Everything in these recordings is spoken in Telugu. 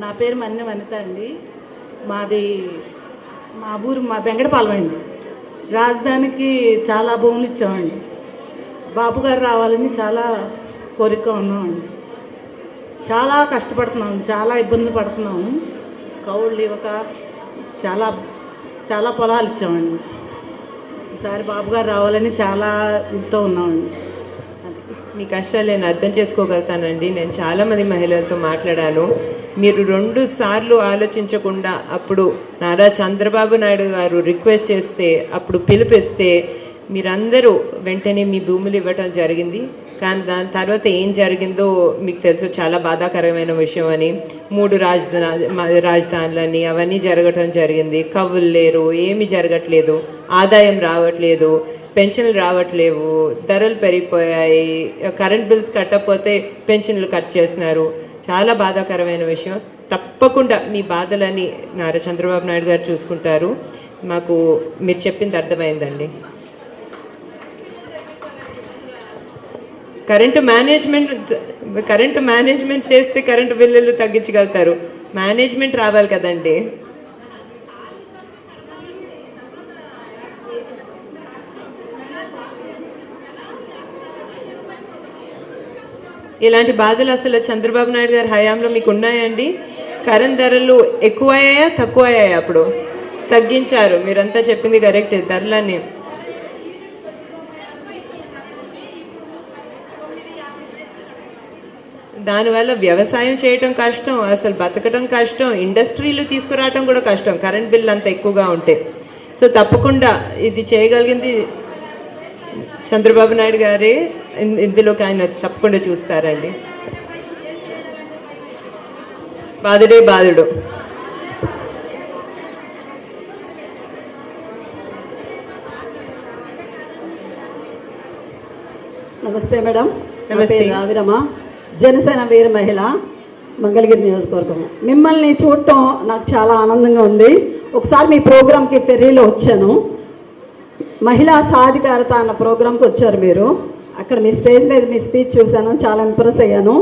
నా పేరు మన్నె వనిత అండి. మాది మా ఊరు మా వెంకటపాలెం అండి. రాజధానికి చాలా భూములు ఇచ్చామండి. బాబు గారు రావాలని చాలా కోరిక ఉన్నామండి. చాలా కష్టపడుతున్నాము చాలా ఇబ్బందులు పడుతున్నాము. కౌళ్ళు ఇవ్వక చాలా చాలా పొలాలు ఇచ్చామండి. ఈసారి బాబు గారు రావాలని చాలా ఇంతో ఉన్నామండి. మీ కష్టాలు నేను అర్థం చేసుకోగలుగుతానండి. నేను చాలామంది మహిళలతో మాట్లాడాను. మీరు రెండు సార్లు ఆలోచించకుండా అప్పుడు నారా చంద్రబాబు నాయుడు గారు రిక్వెస్ట్ చేస్తే అప్పుడు పిలిపిస్తే మీరందరూ వెంటనే మీ భూములు ఇవ్వటం జరిగింది. కానీ దాని తర్వాత ఏం జరిగిందో మీకు తెలుసు చాలా బాధాకరమైన విషయం అని. మూడు రాజధాని రాజధానులని అవన్నీ జరగటం జరిగింది. కవులు లేరు ఏమీ జరగట్లేదు ఆదాయం రావట్లేదు. పెన్షన్లు రావట్లేవు ధరలు పెరిగిపోయాయి కరెంట్ బిల్స్ కట్టకపోతే పెన్షన్లు కట్ చేస్తున్నారు. చాలా బాధాకరమైన విషయం. తప్పకుండా మీ బాధలని నారా చంద్రబాబు నాయుడు గారు చూసుకుంటారు. మాకు మీరు చెప్పింది అర్థమైందండి. కరెంటు మేనేజ్మెంట్ కరెంటు మేనేజ్మెంట్ చేస్తే కరెంటు బిల్లులు తగ్గించగలుగుతారు. మేనేజ్మెంట్ రావాలి కదండి. ఇలాంటి బాధలు అసలు చంద్రబాబు నాయుడు గారి హయాంలో మీకు ఉన్నాయండి? కరెంట్ ధరలు ఎక్కువ ఎక్కువయ్యాయా తక్కువయ్యాయా అప్పుడు? తగ్గించారు. మీరంతా చెప్పింది కరెక్ట్. ధరలన్నీ. దానివల్ల వ్యవసాయం చేయటం కష్టం అసలు బతకడం కష్టం ఇండస్ట్రీలు తీసుకురావటం కూడా కష్టం. కరెంట్ బిల్ అంత ఎక్కువగా ఉంటే. సో తప్పకుండా ఇది చేయగలిగింది చంద్రబాబు నాయుడు గారే ఇందులోకి ఆయన తప్పకుండా చూస్తారండి. బాధుడే బాధుడు. నమస్తే మేడం. నమస్తే. పేరు రావిరమ. జనసేన వీర మహిళ మంగళగిరి నియోజకవర్గం మిమ్మల్ని చూడటం నాకు చాలా ఆనందంగా ఉంది. ఒకసారి మీ ప్రోగ్రామ్కి ఫెర్రీలో వచ్చాను. మహిళా సాధికారత అన్న ప్రోగ్రాంకి వచ్చారు మీరు. అక్కడ మీ స్టేజ్ మీద మీ స్పీచ్ చూశాను చాలా ఇంప్రెస్ అయ్యాను.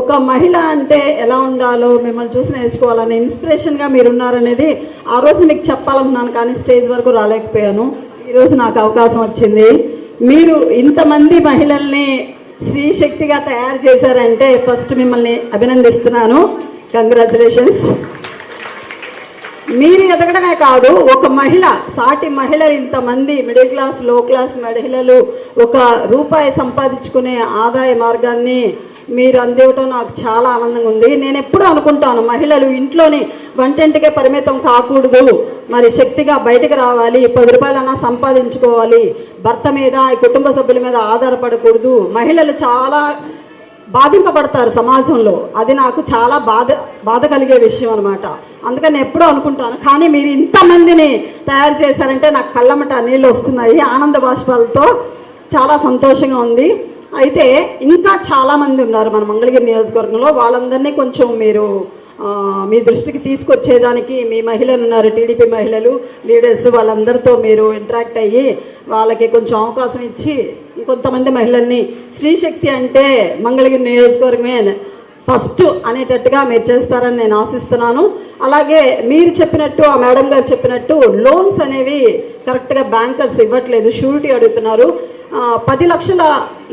ఒక మహిళ అంటే ఎలా ఉండాలో మిమ్మల్ని చూసి నేర్చుకోవాలని ఇన్స్పిరేషన్గా మీరు ఉన్నారనేది ఆ రోజు మీకు చెప్పాలనుకున్నాను కానీ స్టేజ్ వరకు రాలేకపోయాను. ఈరోజు నాకు అవకాశం వచ్చింది. మీరు ఇంతమంది మహిళల్ని శ్రీశక్తిగా తయారు చేశారంటే ఫస్ట్ మిమ్మల్ని అభినందిస్తున్నాను. కంగ్రాచులేషన్స్ మీరు ఎదగడమే కాదు ఒక మహిళ సాటి మహిళలు ఇంతమంది మిడిల్ క్లాస్లో క్లాస్ మహిళలు ఒక రూపాయి సంపాదించుకునే ఆదాయ మార్గాన్ని మీరు అందివ్వటం నాకు చాలా ఆనందంగా ఉంది. నేను ఎప్పుడూ అనుకుంటాను మహిళలు ఇంట్లోని వంటింటికే పరిమితం కాకూడదు. మరి శక్తిగా బయటకు రావాలి పది రూపాయలన్నా సంపాదించుకోవాలి. భర్త మీద ఈ కుటుంబ సభ్యుల మీద ఆధారపడకూడదు. మహిళలు చాలా బాధింపబడతారు సమాజంలో. అది నాకు చాలా బాధ బాధ కలిగే విషయం అనమాట అందుకని ఎప్పుడూ అనుకుంటాను కానీ మీరు ఇంతమందిని తయారు చేశారంటే నాకు కళ్ళమట నీళ్ళు వస్తున్నాయి ఆనంద బాష్పాలతో చాలా సంతోషంగా ఉంది. అయితే ఇంకా చాలామంది ఉన్నారు మన మంగళగిరి నియోజకవర్గంలో. వాళ్ళందరినీ కొంచెం మీరు మీ దృష్టికి తీసుకొచ్చేదానికి మీ మహిళలు ఉన్నారు టీడీపీ మహిళలు లీడర్స్ వాళ్ళందరితో మీరు ఇంటరాక్ట్ అయ్యి వాళ్ళకి కొంచెం అవకాశం ఇచ్చి ఇంకొంతమంది మహిళల్ని శ్రీశక్తి అంటే మంగళగిరి నియోజకవర్గమే ఫస్ట్ అనేటట్టుగా మీరు చేస్తారని నేను ఆశిస్తున్నాను. అలాగే మీరు చెప్పినట్టు ఆ మేడం గారు చెప్పినట్టు లోన్స్ అనేవి కరెక్ట్గా బ్యాంకర్స్ ఇవ్వట్లేదు షూరిటీ అడుగుతున్నారు. పది లక్షల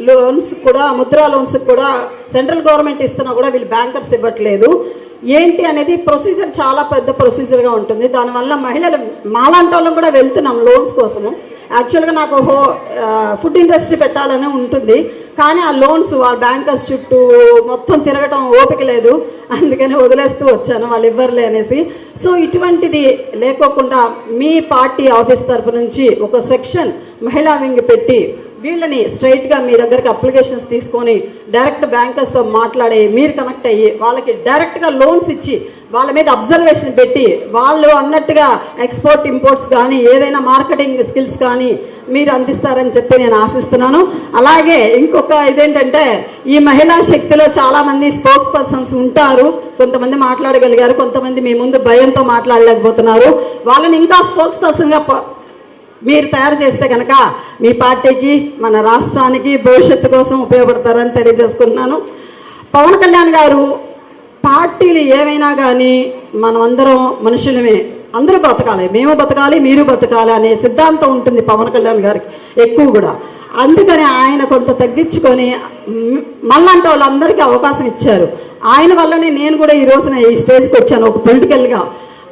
లోన్స్ కూడా ముద్రా లోన్స్ కూడా సెంట్రల్ గవర్నమెంట్ ఇస్తున్నా కూడా వీళ్ళు బ్యాంకర్స్ ఇవ్వట్లేదు. ఏంటి అనేది ప్రొసీజర్ చాలా పెద్ద ప్రొసీజర్గా ఉంటుంది. దానివల్ల మహిళలు మాలాంటి వాళ్ళం కూడా వెళ్తున్నాం లోన్స్ కోసము యాక్చువల్గా నాకు హో ఫుడ్ ఇండస్ట్రీ పెట్టాలని ఉంటుంది. కానీ ఆ లోన్స్ వాళ్ళ బ్యాంకర్స్ చుట్టూ మొత్తం తిరగటం ఓపిక లేదు. అందుకని వదిలేస్తూ వచ్చాను వాళ్ళు ఇవ్వరులే అనేసి. సో ఇటువంటిది లేకోకుండా మీ పార్టీ ఆఫీస్ తరపు నుంచి ఒక సెక్షన్ మహిళా వింగ్ పెట్టి వీళ్ళని స్ట్రైట్గా మీ దగ్గరికి అప్లికేషన్స్ తీసుకొని డైరెక్ట్ బ్యాంకర్స్తో మాట్లాడి మీరు కనెక్ట్ అయ్యి వాళ్ళకి డైరెక్ట్గా లోన్స్ ఇచ్చి వాళ్ళ మీద అబ్జర్వేషన్ పెట్టి వాళ్ళు అన్నట్టుగా ఎక్స్పోర్ట్ ఇంపోర్ట్స్ కానీ ఏదైనా మార్కెటింగ్ స్కిల్స్ కానీ మీరు అందిస్తారని చెప్పి నేను ఆశిస్తున్నాను. అలాగే ఇంకొక ఇదేంటంటే ఈ మహిళా శక్తిలో చాలామంది స్పోక్స్ పర్సన్స్ ఉంటారు. కొంతమంది మాట్లాడగలిగారు కొంతమంది మీ ముందు భయంతో మాట్లాడలేకపోతున్నారు. వాళ్ళని ఇంకా స్పోక్స్ పర్సన్గా మీరు తయారు చేస్తే కనుక మీ పార్టీకి మన రాష్ట్రానికి భవిష్యత్తు కోసం ఉపయోగపడతారని తెలియజేసుకుంటున్నాను. పవన్ కళ్యాణ్ గారు పార్టీలు ఏమైనా కానీ మనం అందరం మనుషులమే. అందరూ బతకాలి. మేము బతకాలి మీరు బతకాలి అనే సిద్ధాంతం ఉంటుంది పవన్ కళ్యాణ్ గారికి ఎక్కువ కూడా. అందుకని ఆయన కొంత తగ్గించుకొని మళ్ళంటే వాళ్ళందరికీ అవకాశం ఇచ్చారు. ఆయన వల్లనే నేను కూడా ఈ రోజున ఈ స్టేజ్కి వచ్చాను ఒక పొలిటికల్గా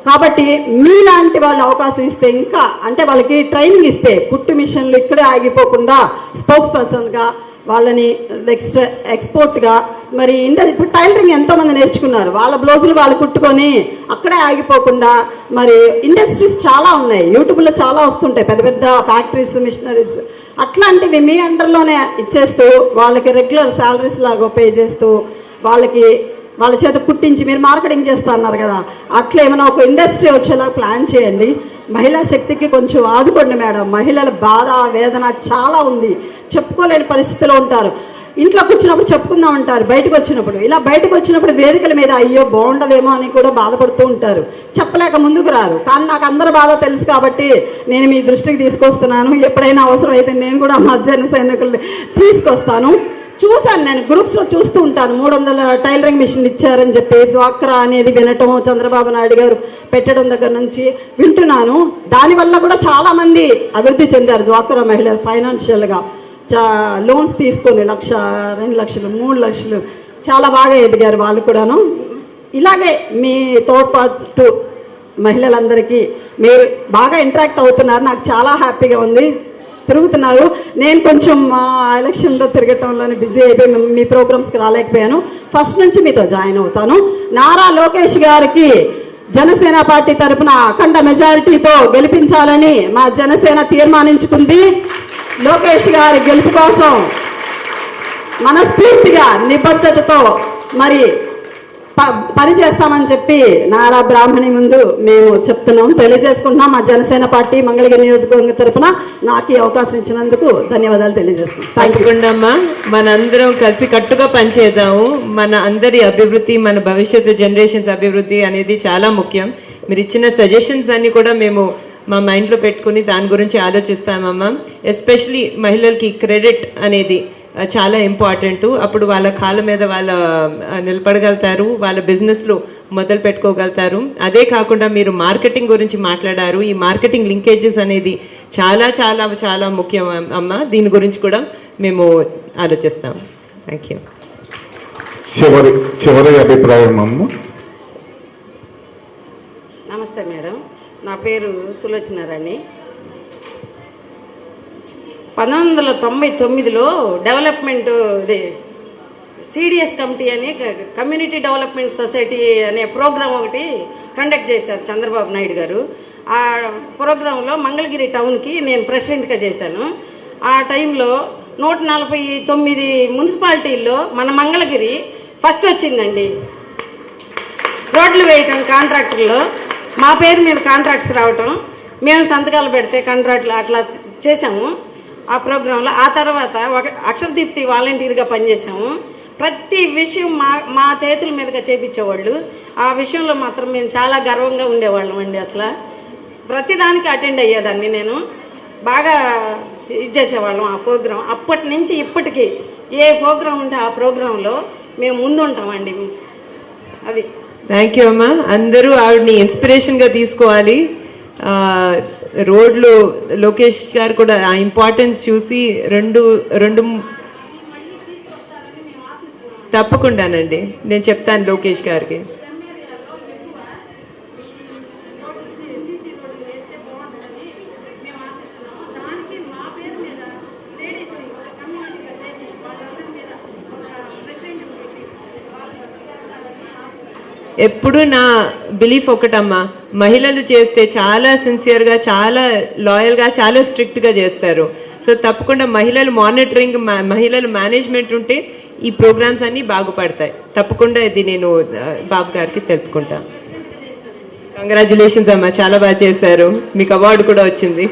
కాబట్టి మీలాంటి వాళ్ళు అవకాశం ఇస్తే ఇంకా అంటే వాళ్ళకి ట్రైనింగ్ ఇస్తే కుట్టు మిషన్లు ఇక్కడే ఆగిపోకుండా స్పోక్స్ పర్సన్గా వాళ్ళని నెక్స్ట్ ఎక్స్పోర్ట్గా మరి ఇంటర్ ఇప్పుడు టైలరింగ్ ఎంతోమంది నేర్చుకున్నారు. వాళ్ళ బ్లౌజులు వాళ్ళు కుట్టుకొని అక్కడే ఆగిపోకుండా మరి ఇండస్ట్రీస్ చాలా ఉన్నాయి. యూట్యూబ్లో చాలా వస్తుంటాయి. పెద్ద పెద్ద ఫ్యాక్టరీస్ మిషనరీస్ అట్లాంటివి మీ అండర్లోనే ఇచ్చేస్తూ వాళ్ళకి రెగ్యులర్ శాలరీస్ లాగా పే చేస్తూ వాళ్ళకి వాళ్ళ చేత కుట్టించి మీరు మార్కెటింగ్ చేస్తా అన్నారు కదా. అట్లా ఏమైనా ఒక ఇండస్ట్రీ వచ్చేలా ప్లాన్ చేయండి. మహిళా శక్తికి కొంచెం ఆదుకోండి మేడం. మహిళల బాధ వేదన చాలా ఉంది. చెప్పుకోలేని పరిస్థితిలో ఉంటారు. ఇంట్లో కూర్చున్నప్పుడు చెప్పుకుందాం అంటారు. బయటకు వచ్చినప్పుడు. ఇలా బయటకు వచ్చినప్పుడు వేదికల మీద అయ్యో బాగుండదేమో అని కూడా బాధపడుతూ ఉంటారు. చెప్పలేక ముందుకు రారు. కానీ నాకు అందరి బాధ తెలుసు కాబట్టి నేను మీ దృష్టికి తీసుకొస్తున్నాను. ఎప్పుడైనా అవసరం అయితే నేను కూడా మా జన సైనికుల్ని తీసుకొస్తాను. చూశాను నేను గ్రూప్స్లో చూస్తూ ఉంటాను. మూడు వందల టైలరింగ్ మిషన్ ఇచ్చారని చెప్పి డ్వాక్రా అనేది వినటం చంద్రబాబు నాయుడు గారు పెట్టడం దగ్గర నుంచి వింటున్నాను. దానివల్ల కూడా చాలామంది అభివృద్ధి చెందారు డ్వాక్రా మహిళలు ఫైనాన్షియల్గా చా లోన్స్ తీసుకొని లక్ష రెండు లక్షలు మూడు లక్షలు చాలా బాగా ఎదిగారు వాళ్ళు కూడాను. ఇలాగే మీ తోడ్పాటు మహిళలందరికీ మీరు బాగా ఇంటరాక్ట్ అవుతున్నారు. నాకు చాలా హ్యాపీగా ఉంది. తిరుగుతున్నారు. నేను కొంచెం మా ఎలక్షన్లో తిరగటంలోనే బిజీ అయిపోయి మీ- ప్రోగ్రామ్స్కి రాలేకపోయాను. ఫస్ట్ నుంచి మీతో జాయిన్ అవుతాను. నారా లోకేష్ గారికి జనసేన పార్టీ తరపున అఖండ మెజారిటీతో గెలిపించాలని మా జనసేన తీర్మానించుకుంది. లోకేష్ గారి గెలుపు కోసం మనస్ఫూర్తిగా నిబద్ధతతో మరి పని చేస్తామని చెప్పి నారా బ్రాహ్మణి ముందు మేము చెప్తున్నాం. తెలియజేసుకుంటున్నాం. మా జనసేన పార్టీ మంగళగిరి నియోజకవర్గం తరపున నాకు ఈ అవకాశం ఇచ్చినందుకు ధన్యవాదాలు తెలియజేస్తున్నాం. థ్యాంక్ యూ తప్పకుండా మనందరం కలిసి కట్టుగా పనిచేద్దాము మన అందరి అభివృద్ధి మన భవిష్యత్తు జనరేషన్స్ అభివృద్ధి అనేది చాలా ముఖ్యం. మీరు ఇచ్చిన సజెషన్స్ అన్ని కూడా మేము మా మైండ్లో పెట్టుకుని దాని గురించి ఆలోచిస్తామమ్మా. ఎస్పెషలీ మహిళలకి క్రెడిట్ అనేది చాలా ఇంపార్టెంట్ అప్పుడు వాళ్ళ కాళ్ళ మీద వాళ్ళ నిలబడగలుగుతారు. వాళ్ళ బిజినెస్లు మొదలు పెట్టుకోగలుగుతారు. అదే కాకుండా మీరు మార్కెటింగ్ గురించి మాట్లాడారు. ఈ మార్కెటింగ్ లింకేజెస్ అనేది చాలా చాలా చాలా ముఖ్యం అమ్- అమ్మ. దీని గురించి కూడా మేము ఆలోచిస్తాం. థ్యాంక్ యూ చివరి చివరి అభిప్రాయం అమ్మ. నమస్తే మేడం. నా పేరు సులోచనారాణి పంతొమ్మిది వందల తొంభై తొమ్మిదిలో డెవలప్మెంట్ ఇది సిడిఎస్ కమిటీ అని క- కమ్యూనిటీ డెవలప్మెంట్ సొసైటీ అనే ప్రోగ్రాం ఒకటి కండక్ట్ చేశారు చంద్రబాబు నాయుడు గారు. ఆ ప్రోగ్రాంలో మంగళగిరి టౌన్కి నేను ప్రెసిడెంట్గా చేశాను. ఆ టైంలో నూట నలభై తొమ్మిది మున్సిపాలిటీల్లో మన మంగళగిరి ఫస్ట్ వచ్చిందండి. రోడ్లు వేయటం కాంట్రాక్టర్లో. మా పేరు మీద కాంట్రాక్ట్స్ రావటం. మేము సంతకాలు పెడితే కాంట్రాక్ట్లు అట్లా చేసాము ఆ ప్రోగ్రాంలో. ఆ తర్వాత ఒక అక్షరదీప్తి వాలంటీర్గా పనిచేసాము ప్రతి విషయం మా మా చేతుల మీదుగా చేపించేవాళ్ళు. ఆ విషయంలో మాత్రం మేము చాలా గర్వంగా ఉండేవాళ్ళం అండి అసలు. ప్రతిదానికి అటెండ్ అయ్యేదాన్ని నేను. బాగా ఇది చేసేవాళ్ళం ఆ ప్రోగ్రాం. అప్పటి నుంచి ఇప్పటికీ ఏ ప్రోగ్రాం ఉంటే ఆ ప్రోగ్రాంలో మేము ముందుంటామండి. అది. థ్యాంక్ యూ అమ్మా. అందరూ ఆవిడని ఇన్స్పిరేషన్గా తీసుకోవాలి. రోడ్లు లోకేష్ గారు కూడా ఆ ఇంపార్టెన్స్ చూసి రెండు రెండు తప్పకుండానండి. నేను చెప్తాను లోకేష్ గారికి. ఎప్పుడు నా బిలీఫ్ ఒకటమ్మా మహిళలు చేస్తే చాలా సిన్సియర్గా చాలా లాయల్గా చాలా స్ట్రిక్ట్గా చేస్తారు. సో తప్పకుండా మహిళలు మానిటరింగ్ మహిళలు మేనేజ్మెంట్ ఉంటే ఈ ప్రోగ్రామ్స్ అన్నీ బాగుపడతాయి. తప్పకుండా ఇది నేను బాబు గారికి తెలుపుకుంటాను కంగ్రాచులేషన్స్ అమ్మా చాలా బాగా చేశారు. మీకు అవార్డు కూడా వచ్చింది.